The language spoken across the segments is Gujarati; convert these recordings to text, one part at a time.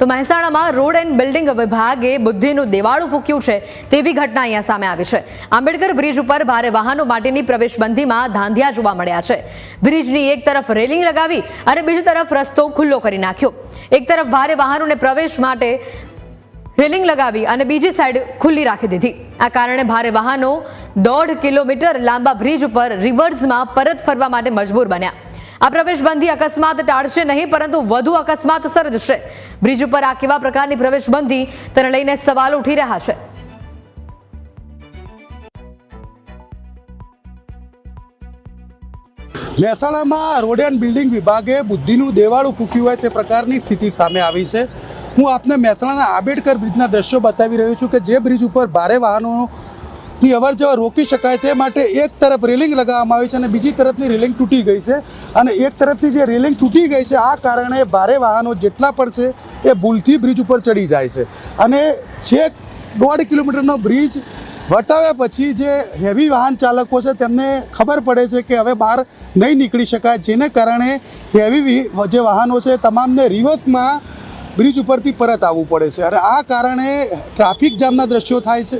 તો મહેસાણામાં રોડ એન્ડ બિલ્ડિંગ વિભાગે બુદ્ધિનું દેવાળું ફૂક્યું છે તેવી ઘટના અહીંયા સામે આવી છે. આંબેડકર બ્રિજ ઉપર ભારે વાહનો માટેની પ્રવેશબંધીમાં ધાંધિયા જોવા મળ્યા છે. બ્રિજની એક તરફ રેલિંગ લગાવી અને બીજી તરફ રસ્તો ખુલ્લો કરી નાખ્યો. એક તરફ ભારે વાહનોને પ્રવેશ માટે રેલિંગ લગાવી અને બીજી સાઈડ ખુલ્લી રાખી દીધી. આ કારણે ભારે વાહનો દોઢ કિલોમીટર લાંબા બ્રિજ ઉપર રિવર્સમાં પરત ફરવા માટે મજબૂર બન્યા. આ પ્રવેશબંધી અકસ્માત ટાળશે નહીં, પરંતુ વધુ અકસ્માત સર્જશે. બ્રિજ ઉપર આ કેવા પ્રકારની પ્રવેશબંધી? તેને લઈને સવાલ ઉઠી રહ્યા છે. મહેસાણામાં રોડ એન્ડ બિલ્ડિંગ વિભાગે બુદ્ધિનું દેવાળું ફૂક્યું હોય તે પ્રકારની સ્થિતિ સામે આવી છે. હું આપને મહેસાણાના આંબેડકર બ્રિજના દ્રશ્યો બતાવી રહ્યો છું કે જે બ્રિજ ઉપર ભારે વાહનોની અવર જવર રોકી શકાય તે માટે એક તરફ રેલિંગ લગાવવામાં આવી છે અને બીજી તરફની રેલિંગ તૂટી ગઈ છે. અને એક તરફથી જે રેલિંગ તૂટી ગઈ છે, આ કારણે ભારે વાહનો જેટલા પણ છે, એ ભૂલથી બ્રિજ ઉપર ચડી જાય છે. અને છેક દોઢ કિલોમીટરનો બ્રિજ વટાવ્યા પછી જે હેવી વાહન ચાલકો છે, તેમને ખબર પડે છે કે હવે બહાર નહીં નીકળી શકાય. જેને કારણે હેવી જે વાહનો છે તમામને રિવર્સમાં બ્રિજ ઉપરથી પરત આવવું પડે છે. અને આ કારણે ટ્રાફિક જામના દ્રશ્યો થાય છે.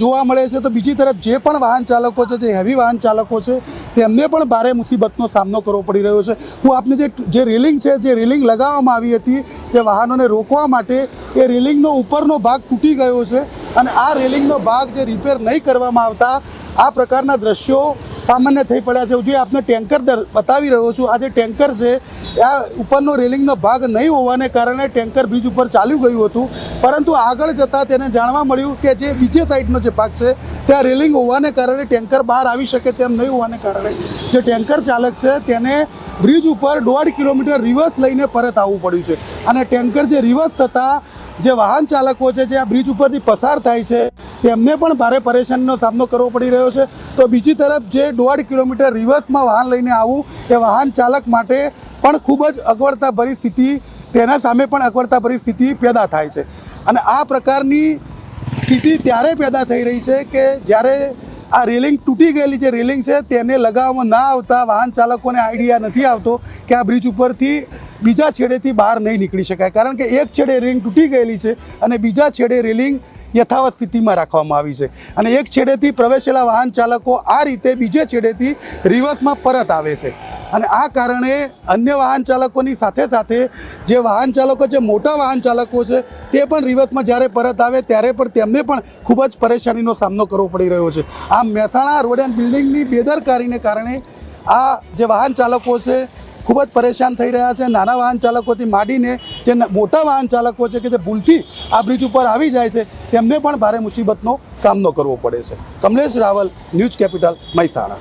જોવા મળે છે તો બીજી તરફ જે પણ વાહન ચાલકો છે, જે હેવી વાહન ચાલકો છે, તેમને પણ ભારે મુસીબતનો સામનો કરવો પડી રહ્યો છે. હું આપને જે જે રેલિંગ છે, જે રેલિંગ લગાવવામાં આવી હતી, તે વાહનોને રોકવા માટે એ રેલિંગનો ઉપરનો ભાગ તૂટી ગયો છે. અને આ રેલિંગનો ભાગ જે રિપેર નહીં કરવામાં આવતા, આ પ્રકારના દ્રશ્યો સામાન્ય થઈ પડ્યા છે. જે આપને ટેન્કર બતાવી રહ્યો છું, આ જે ટેન્કર છે, આ ઉપરનો રેલિંગનો ભાગ નહીં હોવાને કારણે ટેન્કર બ્રિજ ઉપર ચાલ્યું ગયું હતું. પરંતુ આગળ જતાં તેને જાણવા મળ્યું કે જે બીજે સાઈડનો જે ભાગ છે, ત્યાં રેલિંગ હોવાને કારણે ટેન્કર બહાર આવી શકે તેમ નહીં હોવાને કારણે જે ટેન્કર ચાલક છે, તેને બ્રિજ ઉપર દોઢ કિલોમીટર રિવર્સ લઈને પરત આવવું પડ્યું છે. અને ટેન્કર જે રિવર્સ થતાં જે વાહન ચાલકો છે, જે આ બ્રિજ ઉપરથી પસાર થાય છે તેમને પણ ભારે પરેશાનીનો સામનો કરવો પડી રહ્યો છે. તો બીજી તરફ જે દોઢ કિલોમીટર રિવર્સમાં વાહન લઈને આવવું એ વાહન ચાલક માટે પણ ખૂબ જ અગવડતાભરી સ્થિતિ, તેના સામે પણ અગવડતાભરી સ્થિતિ પેદા થાય છે. અને આ પ્રકારની સ્થિતિ ત્યારે પેદા થઈ રહી છે કે જ્યારે આ રેલિંગ તૂટી ગયેલી જે રેલિંગ છે, તેને લગાવવામાં ના આવતા વાહન ચાલકોને આઈડિયા નથી આવતો કે આ બ્રિજ ઉપરથી બીજા છેડેથી બહાર નહીં નીકળી શકાય. કારણ કે એક છેડે રિંગ તૂટી ગયેલી છે અને બીજા છેડે રેલિંગ યથાવત સ્થિતિમાં રાખવામાં આવી છે. અને એક છેડેથી પ્રવેશેલા વાહન ચાલકો આ રીતે બીજે છેડેથી રિવર્સમાં પરત આવે છે. અને આ કારણે અન્ય વાહન ચાલકોની સાથે સાથે જે વાહન ચાલકો જે મોટા વાહન ચાલકો છે, તે પણ રિવર્સમાં જ્યારે પરત આવે ત્યારે પણ તેમને પણ ખૂબ જ પરેશાનીનો સામનો કરવો પડી રહ્યો છે. આમ મહેસાણા રોડ એન્ડ બિલ્ડિંગની બેદરકારીને કારણે આ જે વાહન ચાલકો છે ખૂબ જ પરેશાન થઈ રહ્યા છે. નાના વાહન ચાલકોથી માંડીને જે મોટા વાહન ચાલકો છે કે જે ભૂલથી આ બ્રિજ ઉપર આવી જાય છે, તેમને પણ ભારે મુસીબતનો સામનો કરવો પડે છે. Kamlesh Raval, news capital, Mehsana.